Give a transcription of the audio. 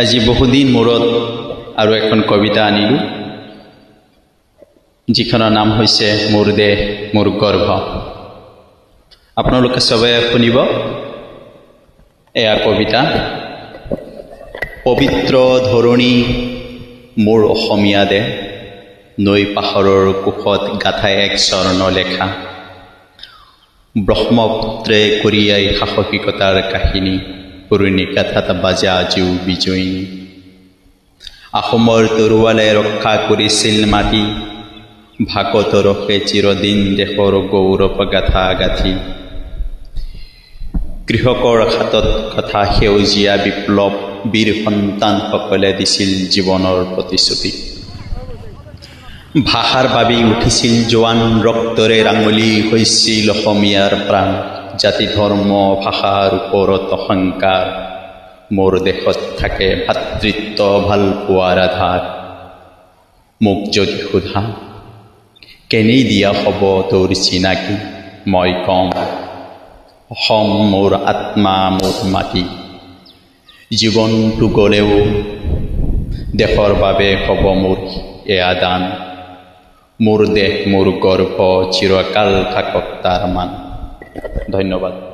আজি বহুদিন মূৰত আৰু এখন কবিতা আনিলোঁ যিখনৰ নাম হৈছে মোৰ দেহ মোৰ গৰ্ভ আপোনালোকে চবে শুনিব এয়া কবিতা। পবিত্ৰ ধৰণী মোৰ অসমীয়া দেহ নৈ পাহৰৰ কোষত গাঁঠাই এক স্বৰ্ণ লেখা। ব্ৰহ্মপুত্ৰে কৰিয়াই সাহসিকতাৰ কাহিনী পুৰণি কাথাত বাজা আজিও বিজয়িনী আহোমৰ তৰোৱালে ৰক্ষা কৰিছিল মাটি। ভাগত ৰখে চিৰদিন দেশৰ গৌৰৱ গাথা গাঁঠি কৃষকৰ হাতত কথা সেউজীয়া বিপ্লৱ বীৰ সন্তানসকলে দিছিল জীৱনৰ প্ৰতিশ্ৰুতি। ভাষাৰ বাবে উঠিছিল জোৱান ৰক্তৰে ৰাঙলী হৈছিল অসমীয়াৰ প্ৰাণ। জাতি ধৰ্ম ভাষাৰ ওপৰত অহংকাৰ মোৰ দেশত থাকে ভাতৃত্ব ভালো পোৱাৰ আধাৰ মোক যদি সোধা কেনেই দিয়া হ'ব তোৰ চিনাকি? মই কম, অসম মোৰ আত্মা, মোৰ মাটি। জীৱনটো গ'লেও দেশৰ বাবে হ'ব মোৰ এয়া দান। মোৰ দেশ মোৰ গৰ্ভ চিৰকাল থাকক তাৰ মান। Doy novato.